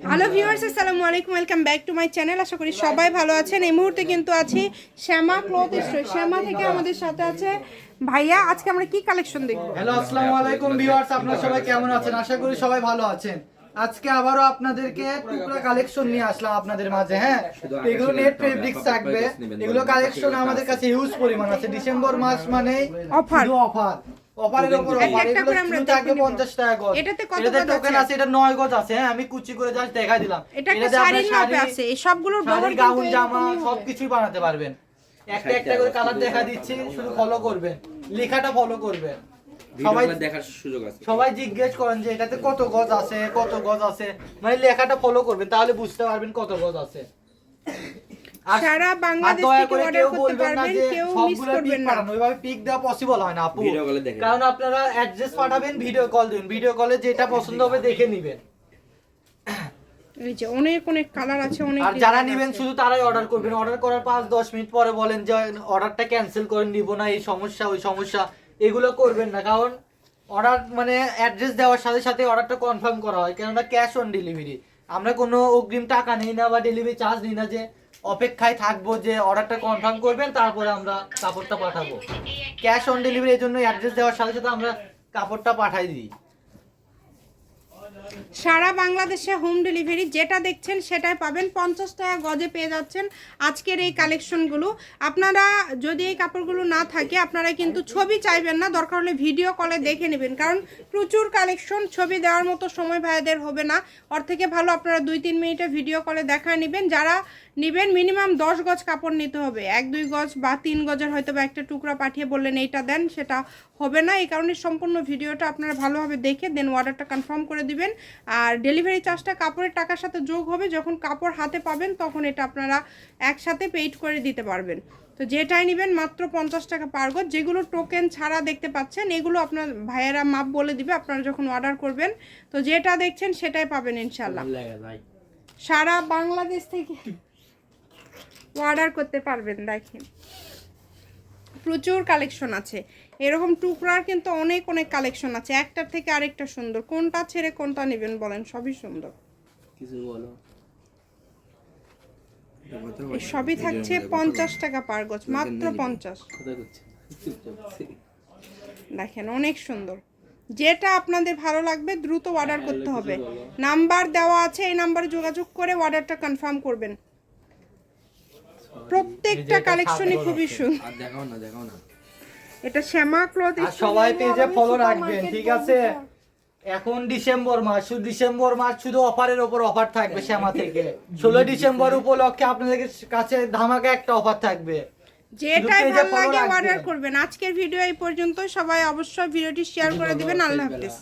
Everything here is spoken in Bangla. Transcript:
হ্যালো ভিউয়ার্স আসসালামু আলাইকুম welcome back to my channel আশা করি সবাই ভালো আছেন। এই মুহূর্তে কিন্তু আছি শ্যামা ক্লথ স্টোর। শ্যামা থেকে আমাদের সাথে আছে ভাইয়া। আজকে আমরা কি কালেকশন দেখব? হ্যালো আসসালামু আলাইকুম ভিউয়ার্স আপনারা সবাই কেমন আছেন? আশা করি সবাই ভালো আছেন। আজকে আবারও আপনাদেরকে টুকরা কালেকশন নিয়ে আসলাম আপনাদের মাঝে হ্যাঁ? এগুলো নেট ফেব্রিক্স থাকবে। এগুলো কালেকশন আমাদের কাছে হিউজ পরিমাণ আছে। ডিসেম্বর মাস মানে অফার অফার অফারের উপর অফার এগুলো শুরু দেখে 50 টাকা গজ। এটাতে কত গজ টোকেন আছে? আছে এটা 9 গজ আছে হ্যাঁ আমি কুচি করে জাস্ট দেখাই দিলাম। এটা একটা শাড়ির মাপে আছে এই সবগুলোর বহর গাউন জামা সবকিছুই বানাতে পারবেন। একটা একটা করে কালার দেখা দিচ্ছি শুধু ফলো করবেন। লেখাটা ফলো করবেন। সবাই দেখার সুযোগ আছে। সবাই জিজ্ঞেস করেন যে এটাতে কত গজ আছে কত গজ আছে? মানে লেখাটা ফলো করবেন তাহলে বুঝতে পারবেন কত গজ আছে। সারা বাংলাদেশ থেকে অর্ডার করতে বলবেন পারবেন যে কেউ মিস করবেন পিক না ওইভাবে পিক দেওয়া পসিবল হয় না আপু। ভিডিও কলে দেখে কারণ আপনারা অ্যাড্রেস পাঠাবেন ভিডিও কল দিবেন ভিডিও কলে যেটা পছন্দ হবে দেখে নেবেন। এই যে অনেক অনেক কালার আছে অনেক আর যারা নেবেন শুধু তারাই অর্ডার করবেন। অর্ডার করার পাঁচ দশ মিনিট পরে বলেন যে অর্ডারটা ক্যান্সেল করে নিব না এই সমস্যা ওই সমস্যা। এগুলো করবেন না কারণ অর্ডার মানে অ্যাড্রেস দেওয়ার সাথে সাথে অর্ডারটা কনফার্ম করা হয়। কেননা ক্যাশ অন ডেলিভারি আমরা কোনো অগ্রিম টাকা নিই না বা ডেলিভারি চার্জ নিই না যে অপেক্ষায় থাকব যে অর্ডারটা কনফার্ম করবেন, তারপরে আমরা কাপড়টা পাঠাবো। ক্যাশ অন ডেলিভারি এর জন্য অ্যাড্রেস দেওয়ার সাথে সাথে আমরা কাপড়টা পাঠাই দিই। সারা বাংলাদেশে হোম ডেলিভারি যেটা দেখছেন সেটাই পাবেন। পঞ্চাশ টাকা গজে পেয়ে যাচ্ছেন আজকের এই কালেকশনগুলো। আপনারা যদি এই কাপড়গুলো না থাকে, আপনারা কিন্তু ছবি চাইবেন না। দরকার হলে ভিডিও কলে দেখে নেবেন। কারণ প্রচুর কালেকশন, ছবি দেওয়ার মতো সময় ভাইয়াদের হবে না। ওর থেকে ভালো আপনারা দুই, তিন মিনিটে ভিডিও কলে দেখা নেবেন। যারা নেবেন, মিনিমাম দশ গজ কাপড় নিতে হবে। এক, দুই গজ বা তিন গজের হয়তো বা একটা টুকরা পাঠিয়ে বললেন, এইটা দেন, সেটা হবে না এই কারণে সম্পূর্ণ ভিডিওটা আপনারা ভালোভাবে দেখে দেন অর্ডারটা কনফার্ম করে দিবেন। আর ডেলিভারি চার্জটা কাপড়ের টাকার সাথে যোগ হবে যখন কাপড় হাতে পাবেন তখন এটা আপনারা একসাথে পেইড করে দিতে পারবেন। তো যেটাই নেবেন মাত্র পঞ্চাশ টাকা পার গজ যেগুলো টোকেন ছাড়া দেখতে পাচ্ছেন এগুলো আপনার ভাইয়েরা মাপ বলে দিবে আপনারা যখন অর্ডার করবেন তো যেটা দেখছেন সেটাই পাবেন ইনশাল্লাহ সারা বাংলাদেশ থেকে অর্ডার করতে পারবেন দেখেন। প্রচুর কালেকশন আছে। এরকম টুকরার কিন্তু অনেক অনেক কালেকশন আছে। একটার থেকে আরেকটা সুন্দর। কোনটা ছেড়ে কোনটা নেবেন বলেন? সবই সুন্দর। কিছু বলো। সবই থাকছে পঞ্চাশ টাকা পার গজ মাত্র পঞ্চাশ। দেখেন অনেক সুন্দর। যেটা আপনাদের ভালো লাগবে দ্রুত অর্ডার করতে হবে। নাম্বার দেওয়া আছে এই নাম্বারে যোগাযোগ করে অর্ডারটা কনফার্ম করবেন। প্রত্যেকটা কালেকশনই খুবই সুন্দর। আর দেখাও না দেখাও না। এটা শ্যামা ক্লথ সবাই পেজে ফলো রাখবেন ঠিক আছে? এখন ডিসেম্বর মাস শুধু ডিসেম্বর মাস শুধু অফারের উপর অফার থাকবে শ্যামা থেকে। ষোলো ডিসেম্বর উপলক্ষে আপনাদের কাছে ধামাকা একটা অফার থাকবে। যেটাই ভালো লাগে অর্ডার করবেন। আজকের ভিডিও এই পর্যন্ত। সবাই অবশ্যই ভিডিওটি শেয়ার করে দিবেন। আল্লাহ হাফিজ।